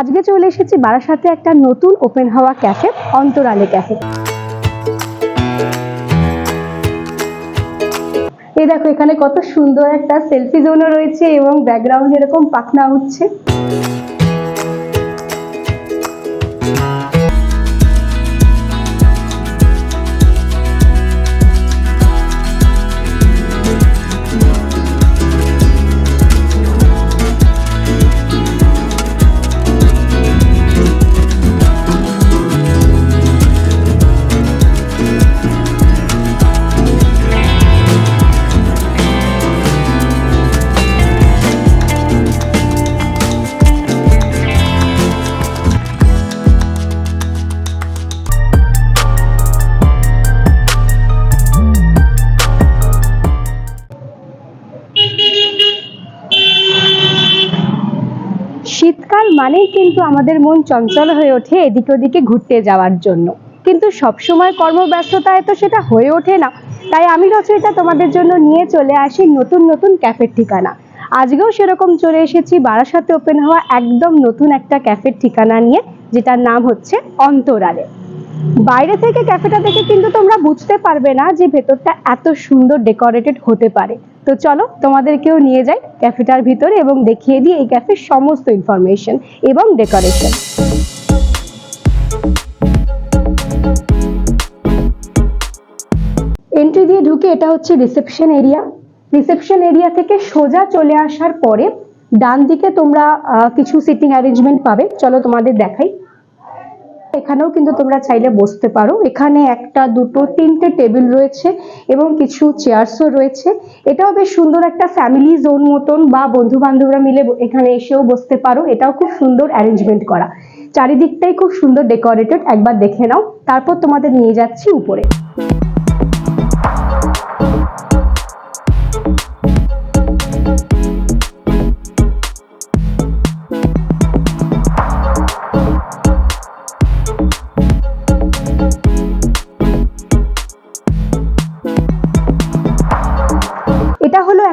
আজকে চলে এসেছি বারাসাতে একটা নতুন ওপেন হওয়া ক্যাফে, অন্তরালে ক্যাফে। এই দেখো, এখানে কত সুন্দর একটা সেলফি জোনও রয়েছে এবং ব্যাকগ্রাউন্ড এরকম পাখনা উঠছে। মানেই কিন্তু আমাদের মন চঞ্চল হয়ে ওঠে এদিক ওদিকে ঘুরতে যাওয়ার জন্য। কিন্তু সবসময় কর্মব্যস্ততায় তো সেটা হয়ে ওঠে না। তাই আমি রচয়িতা তোমাদের জন্য নিয়ে চলে আসি নতুন নতুন ক্যাফের ঠিকানা। আজকেও সেরকম চলে এসেছি বারাসাতে ওপেন হওয়া একদম নতুন একটা ক্যাফের ঠিকানা নিয়ে, যেটার নাম হচ্ছে অন্তরালে। বাইরে থেকে ক্যাফেটা দেখে কিন্তু তোমরা বুঝতে পারবে না যে ভেতরটা এত সুন্দর ডেকোরেটেড হতে পারে। তো চলো তোমাদেরকেও নিয়ে যাই ক্যাফেটার ভিতরে এবং দেখিয়ে দিই এই ক্যাফের সমস্ত ইনফরমেশন এবং ডেকোরেশন এন্ট্রি দিয়ে ঢুকে এটা হচ্ছে রিসেপশন এরিয়া রিসেপশন এরিয়া থেকে সোজা চলে আসার পরে ডান দিকে তোমরা কিছু সিটিং অ্যারেঞ্জমেন্ট পাবে। চলো তোমাদের দেখাই। এখানেও কিন্তু তোমরা চাইলে বসতে পারো। এখানে একটা দুটো, তিনটে টেবিল রয়েছে এবং কিছু চেয়ারসও রয়েছে। এটাও বেশ সুন্দর একটা ফ্যামিলি জোন মতন বা বন্ধু বান্ধবরা মিলে এখানে এসেও বসতে পারো। এটাও খুব সুন্দর অ্যারেঞ্জমেন্ট করা। চারিদিকটাই খুব সুন্দর ডেকোরেটেড। একবার দেখে নাও। তারপর তোমাদের নিয়ে যাচ্ছি উপরে।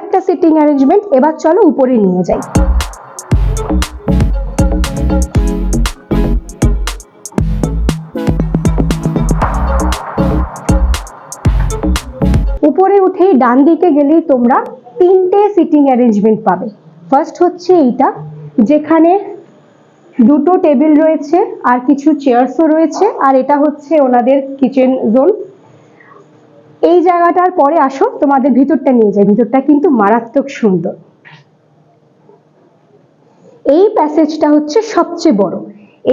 একটা সিটিং অ্যারেঞ্জমেন্ট এবার চলো উপরে নিয়ে যাই। উপরে উঠেই ডান দিকে গেলেই তোমরা তিনটে সিটিং অ্যারেঞ্জমেন্ট পাবে। ফার্স্ট হচ্ছে এইটা, যেখানে দুটো টেবিল রয়েছে আর কিছু চেয়ারসও রয়েছে, আর এটা হচ্ছে ওনাদের কিচেন জোন এই জায়গাটার পরে আসো, তোমাদের ভিতরটা নিয়ে যাই। ভিতরটা কিন্তু মারাত্মক সুন্দর। এই প্যাসেজটা হচ্ছে সবচেয়ে বড়।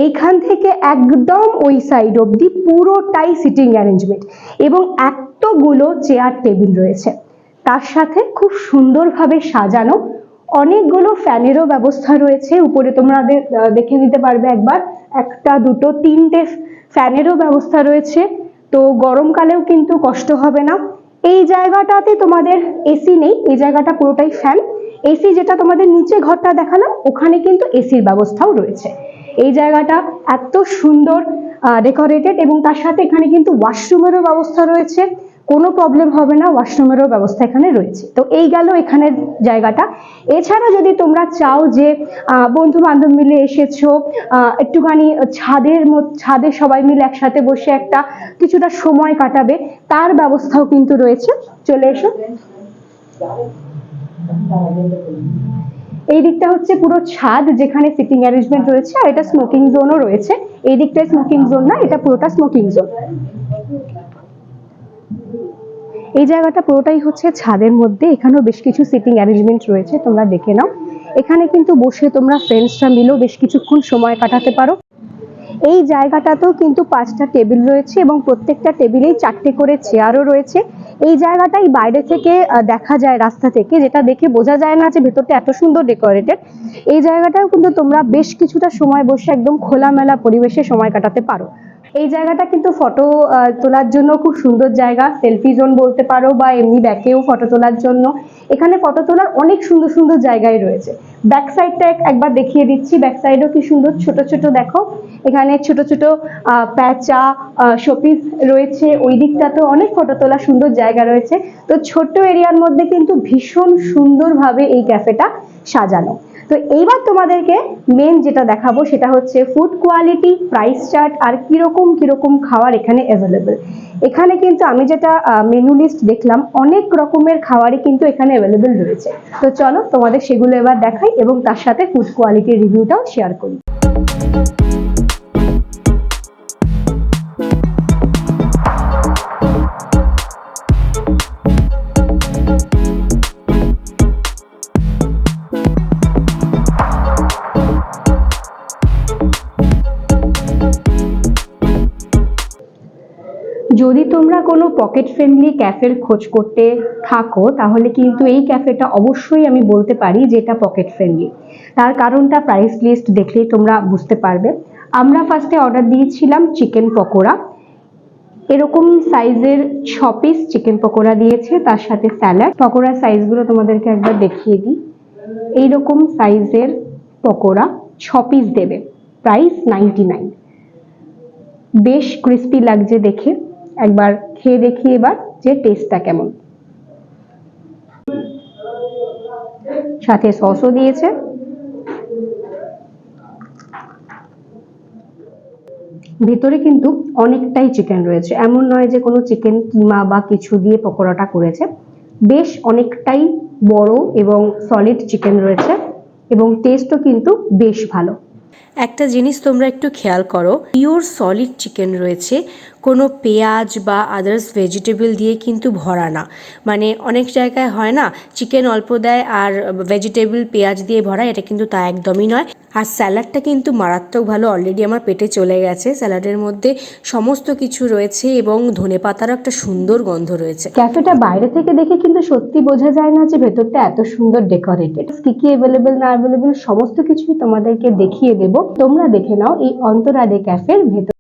এইখান থেকে একদম ওই সাইড অবধি পুরোটাই সিটিং অ্যারেঞ্জমেন্ট এবং এতগুলো চেয়ার টেবিল রয়েছে। তার সাথে খুব সুন্দরভাবে সাজানো অনেকগুলো ফ্যানেরও ব্যবস্থা রয়েছে। উপরে তোমরা দেখে নিতে পারবে একবার, একটা, দুটো, তিনটে ফ্যানেরও ব্যবস্থা রয়েছে। তো গরমকালেও কিন্তু কষ্ট হবে না। এই জায়গাটাতে তোমাদের এসি নেই, এই জায়গাটা পুরোটাই ফ্যান এসি যেটা তোমাদের নিচে ঘরটা দেখালাম, ওখানে কিন্তু এসির ব্যবস্থাও রয়েছে। এই জায়গাটা এত সুন্দর ডেকোরেটেড এবং তার সাথে এখানে কিন্তু ওয়াশরুমেরও ব্যবস্থা রয়েছে। কোনো প্রবলেম হবে না ওয়াশরুমেরও ব্যবস্থা এখানে রয়েছে। তো এই গেল এখানের জায়গাটা। এছাড়া যদি তোমরা চাও যে বন্ধু বান্ধব মিলে এসেছ একটুখানি ছাদের ছাদে সবাই মিলে একসাথে বসে একটা কিছুটা সময় কাটাবে, তার ব্যবস্থাও কিন্তু রয়েছে। চলে এসো। এই দিকটা হচ্ছে পুরো ছাদ, যেখানে সিটিং অ্যারেঞ্জমেন্ট রয়েছে, আর এটা স্মোকিং জোনও রয়েছে। এই দিকটায় স্মোকিং জোন না, এটা পুরোটা স্মোকিং জোন এই জায়গাটা পুরোটাই হচ্ছে ছাদের মধ্যে। এখানেও বেশ কিছু সিটিং অ্যারেঞ্জমেন্ট রয়েছে, তোমরা দেখে নাও। এখানে কিন্তু বসে তোমরা ফ্রেন্ডসরা মিলেও বেশ কিছুক্ষণ সময় কাটাতে পারো। এই জায়গাটাতেও কিন্তু পাঁচটা টেবিল রয়েছে এবং প্রত্যেকটা টেবিলেই চারটে করে চেয়ারও রয়েছে। এই জায়গাটাই বাইরে থেকে দেখা যায় রাস্তা থেকে, যেটা দেখে বোঝা যায় না যে ভেতরটা এত সুন্দর ডেকোরেটেড এই জায়গাটাও কিন্তু তোমরা বেশ কিছুটা সময় বসে একদম খোলামেলা পরিবেশে সময় কাটাতে পারো। এই জায়গাটা কিন্তু ফটো তোলার জন্য খুব সুন্দর জায়গা। সেলফি জোন বলতে পারো বা এমনি ব্যাকেও ফটো তোলার জন্য। এখানে ফটো তোলার অনেক সুন্দর সুন্দর জায়গায় রয়েছে। ব্যাক সাইডটা একবার দেখিয়ে দিচ্ছি। ব্যাক সাইডও কি সুন্দর? ছোট ছোট দেখো। এখানে ছোট ছোট প্যাঁচা শোপিস রয়েছে। ওই দিকটাতেও অনেক ফটো তোলার সুন্দর জায়গা রয়েছে। তো ছোট্ট এরিয়ার মধ্যে কিন্তু ভীষণ সুন্দরভাবে এই ক্যাফেটা সাজানো। তো এইবার তোমাদেরকে মেন যেটা দেখাবো সেটা হচ্ছে ফুড কোয়ালিটি প্রাইস চার্ট আর কীরকম কীরকম খাওয়ার এখানে অ্যাভেলেবেল এখানে কিন্তু আমি যেটা মেনু লিস্ট দেখলাম, অনেক রকমের খাবারই কিন্তু এখানে অ্যাভেলেবেল রয়েছে। তো চলো তোমাদের সেগুলো এবার দেখাই এবং তার সাথে ফুড কোয়ালিটির রিভিউটাও শেয়ার করি। যদি তোমরা কোনো পকেট ফ্রেন্ডলি ক্যাফের খোঁজ করতে থাকো, তাহলে কিন্তু এই ক্যাফেটা অবশ্যই আমি বলতে পারি যে এটা পকেট ফ্রেন্ডলি তার কারণটা প্রাইস লিস্ট দেখলেই তোমরা বুঝতে পারবে। আমরা ফার্স্টে অর্ডার দিয়েছিলাম চিকেন পকোড়া। এরকম সাইজের ছ পিস চিকেন পকোড়া দিয়েছে, তার সাথে স্যালাড পকোড়ার সাইজগুলো তোমাদেরকে একবার দেখিয়ে দিই। এইরকম সাইজের পকোড়া ছ পিস দেবে। প্রাইস নাইনটি নাইন বেশ ক্রিস্পি লাগছে দেখে। একবার খেয়ে দেখি এবার যে টেস্টটা কেমন। সাথে সসও দিয়েছে। ভেতরে কিন্তু অনেকটাই চিকেন রয়েছে। এমন নয় যে কোনো চিকেন কিমা বা কিছু দিয়ে পকোড়াটা করেছে। বেশ অনেকটাই বড় এবং সলিড চিকেন রয়েছে এবং টেস্টও কিন্তু বেশ ভালো। একটা জিনিস তোমরা একটু খেয়াল করো, পিওর সলিড চিকেন রয়েছে, কোনো পেঁয়াজ বা আদার্স ভেজিটেবল দিয়ে কিন্তু ভরা না। মানে অনেক জায়গায় হয় না, চিকেন অল্প দেয় আর ভেজিটেবল পেঁয়াজ দিয়ে ভরা, এটা কিন্তু তা একদমই নয়। আর স্যালাডটা কিন্তু মারাত্মক ভালো অলরেডি আমার পেটে চলে গেছে। স্যালাডের মধ্যে সমস্ত কিছু রয়েছে এবং ধনে পাতারও একটা সুন্দর গন্ধ রয়েছে। ক্যাফেটা বাইরে থেকে দেখে কিন্তু সত্যি বোঝা যায় না যে ভেতরটা এত সুন্দর ডেকোরেটেড কি কি অ্যাভেলেবেল না অ্যাভেলেবেল সমস্ত কিছুই তোমাদেরকে দেখিয়ে দেব। তোমরা দেখে নাও এই অন্তরাডে ক্যাফের ভেতর।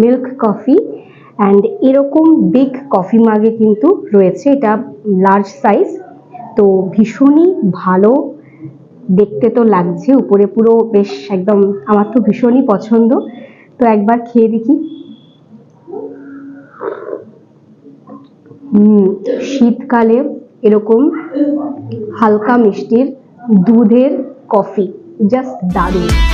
মিল্ক কফি অ্যান্ড এরকম বিগ কফি মাগে কিন্তু রয়েছে। এটা লার্জ সাইজ তো ভীষণই ভালো। দেখতে তো লাগছে। উপরে পুরো বেশ একদম, আমার তো ভীষণই পছন্দ। তো একবার খেয়ে দেখি। শীতকালে এরকম হালকা মিষ্টির দুধের কফি জাস্ট দারুণ।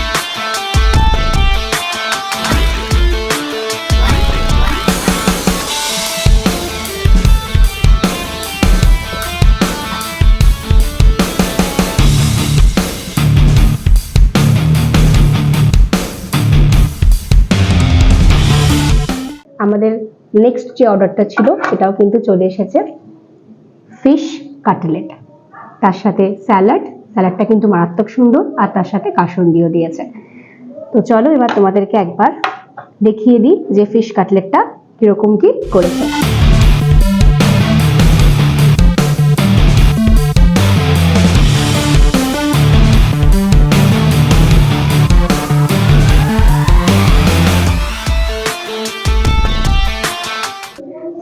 নেক্সট যে অর্ডারটা ছিল, সেটাও কিন্তু চলে এসেছে। ফিশ কাটলেট তার সাথে স্যালাড স্যালাডটা কিন্তু মারাত্মক সুন্দর, আর তার সাথে কাসন্দিও দিয়েছে। তো চলো এবার তোমাদেরকে একবার দেখিয়ে দিই যে ফিশ কাটলেটটা কীরকম কী করেছে।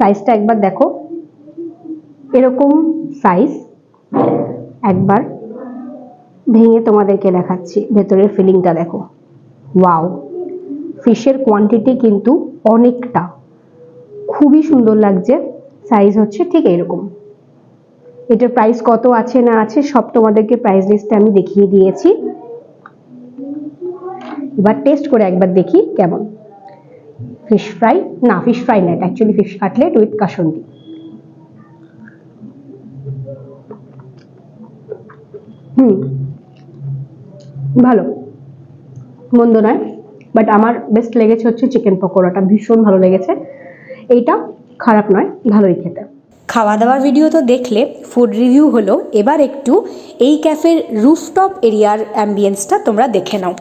সাইজটা একবার দেখো। এরকম সাইজ একবার ভেঙে তোমাদেরকে দেখাচ্ছি। ভেতরের ফিলিংটা দেখো। ওয়াও ফিশের কোয়ান্টিটি কিন্তু অনেকটা। খুবই সুন্দর লাগছে। সাইজ হচ্ছে ঠিক এরকম। এটার প্রাইস কত আছে না আছে সব তোমাদেরকে প্রাইস লিস্টে আমি দেখিয়ে দিয়েছি। এবার টেস্ট করে একবার দেখি কেমন। ফিশ ফ্রাই না ফিশ ফ্রাই না এটা actually fish cutlet with kasundi হুম, ভালো, মন্দ নয় বাট আমার বেস্ট লেগেছে হচ্ছে চিকেন পকোড়াটা, ভীষণ ভালো লেগেছে। এইটা খারাপ নয়, ভালোই খেতে। খাওয়া দাওয়ার ভিডিও তো দেখলে ফুড রিভিউ হলো, এবার একটু এই ক্যাফের রুফটপ এরিয়ার অ্যাম্বিয়েন্সটা তোমরা দেখে নাও।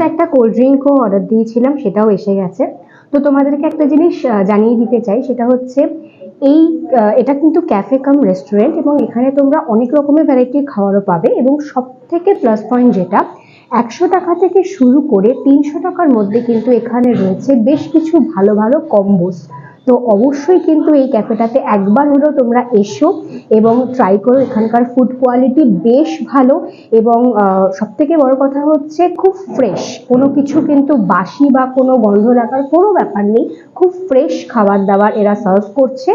সাথে একটা কোল্ড ড্রিঙ্কও অর্ডার দিয়েছিলাম, সেটাও এসে গেছে। তো তোমাদেরকে একটা জিনিস জানিয়ে দিতে চাই, সেটা হচ্ছে এই এটা কিন্তু ক্যাফে কাম রেস্টুরেন্ট এবং এখানে তোমরা অনেক রকমের ভ্যারাইটির খাবারও পাবে এবং সব থেকে প্লাস পয়েন্ট যেটা, একশো টাকা থেকে শুরু করে তিনশো টাকার মধ্যে কিন্তু এখানে রয়েছে বেশ কিছু ভালো ভালো কম্বোস তো অবশ্যই কিন্তু এই ক্যাফেটাতে একবার হলেও তোমরা এসো এবং ট্রাই করো। এখানকার ফুড কোয়ালিটি বেশ ভালো এবং সব থেকে বড় কথা হচ্ছে খুব ফ্রেশ কোনো কিছু কিন্তু বাসি বা কোনো গন্ধ লাগার কোনো ব্যাপার নেই। খুব ফ্রেশ খাবার দাবার এরা সার্ভ করছে।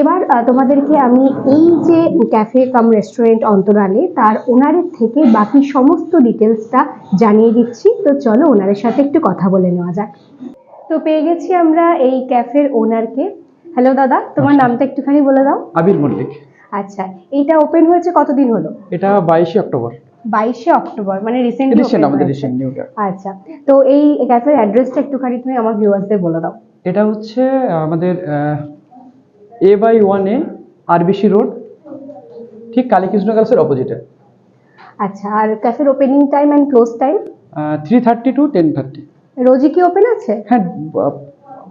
এবার তোমাদেরকে আমি এই যে ক্যাফে কাম রেস্টুরেন্ট অন্তরালে, তার ওনারের থেকে বাকি সমস্ত ডিটেলসটা জানিয়ে দিচ্ছি। তো চলো ওনারের সাথে একটু কথা বলে নেওয়া যাক। তো পেয়ে গেছি আমরা এই ক্যাফের ওনারকে। হ্যালো দাদা তোমার নামটা একটুখানি বলে দাও। আবির মল্লিক। আচ্ছা এইটা ওপেন হয়েছে কতদিন হলো? এটা বাইশে অক্টোবর। বাইশে অক্টোবর মানে রিসেন্টলি আমাদের রিসেন্ট নিউ আচ্ছা তো এই ক্যাফের অ্যাড্রেসটা একটুখানি তুমি আমার ভিউয়ার্সদের বলে দাও। এটা হচ্ছে আমাদের A by one A RBC road ঠিক কালীকৃষ্ণ গার্লসের অপোজিটে আচ্ছা আর ক্যাফের opening time and close time three thirty to ten thirty রোজই কি ওপেন আছে? হ্যাঁ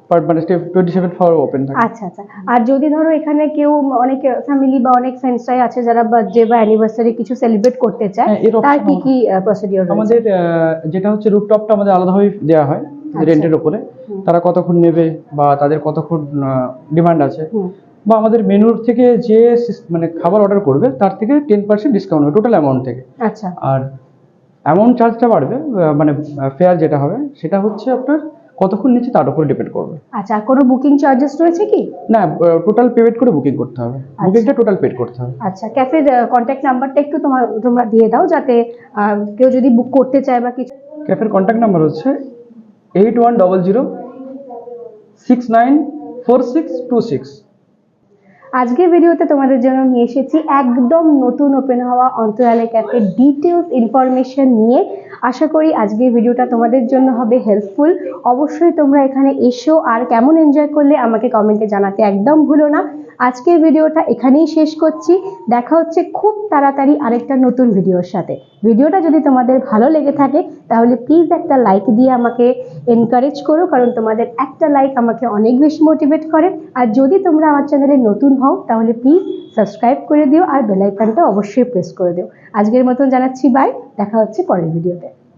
পার মানে টোয়েন্টি সেভেন ফর ওপেন থাকে। আচ্ছা আচ্ছা। আর যদি ধরো এখানে কেউ অনেক ফ্যামিলি বা অনেক ফ্রেন্ডসরাই আছে যারা বার্থডে বা অ্যানিভার্সারি কিছু সেলিব্রেট করতে চায় হ্যাঁ, তার কি কি প্রসিডিওর আমাদের আহ, যেটা হচ্ছে রুপটপটা আমাদের আলাদাভাবে দেওয়া হয় আচ্ছা। রেন্টের ওপরে হুম। তারা কতক্ষণ নেবে বা তাদের কতক্ষণ ডিমান্ড আছে। বা আমাদের মেনুর থেকে যে মানে খাবার অর্ডার করবে তার থেকে টেন পার্সেন্ট ডিসকাউন্ট হবে টোটাল অ্যামাউন্ট থেকে। আচ্ছা। আর অ্যামাউন্ট চার্জটা বাড়বে মানে ফেয়ার যেটা হবে সেটা হচ্ছে আপনার কতক্ষণ নিচ্ছে তার উপর ডিপেন্ড করবে। আচ্ছা আর কোনো বুকিং চার্জেস রয়েছে কি? না টোটাল পেমেন্ট করে বুকিং করতে হবে। বুকিংটা টোটাল পেড করতে হবে। আচ্ছা ক্যাফের কন্ট্যাক্ট নাম্বারটা একটু তোমার তোমরা দিয়ে দাও যাতে কেউ যদি বুক করতে চায় বা কিছু ক্যাফের কন্ট্যাক্ট নাম্বার হচ্ছে eight one double zero six nine four six two six আজকের ভিডিওতে তোমাদের জন্য নিয়ে এসেছি একদম নতুন ওপেন হওয়া অন্তরালে ক্যাফের ডিটেলস ইনফরমেশন নিয়ে। আশা করি আজকের ভিডিওটা তোমাদের জন্য হবে হেল্পফুল অবশ্যই তোমরা এখানে এসো আর কেমন এনজয় করলে আমাকে কমেন্টে জানাতে একদম ভুলো না। আজকের ভিডিওটা এখানেই শেষ করছি। দেখা হচ্ছে খুব তাড়াতাড়ি আরেকটা নতুন ভিডিওর সাথে। ভিডিওটা যদি তোমাদের ভালো লেগে থাকে, তাহলে প্লিজ একটা লাইক দিয়ে আমাকে এনকারেজ করো, কারণ তোমাদের একটা লাইক আমাকে অনেক বেশি মোটিভেট করে। আর যদি তোমরা আমার চ্যানেলে নতুন হও, তাহলে প্লিজ সাবস্ক্রাইব করে দিও আর বেলাইকানটা অবশ্যই প্রেস করে দিও। আজকের মতন জানাচ্ছি বাই দেখা হচ্ছে পরের ভিডিওতে